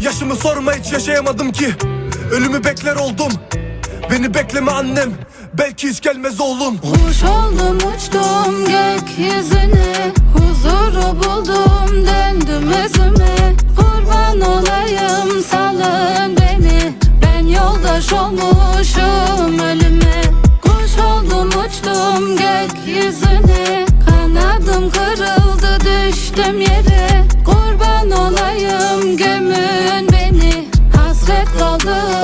Yaşımı sorma hiç yaşayamadım ki. Ölümü bekler oldum. Beni bekleme annem. Belki hiç gelmez oğlum. Kuş oldum uçtum gökyüzüne. Huzuru buldum döndüm özüme. Kurban olayım salın beni. Ben yoldaş olmuşum ölüme. Kuş oldum uçtum gökyüzüne. Kanadım kırıldı düştüm yere. good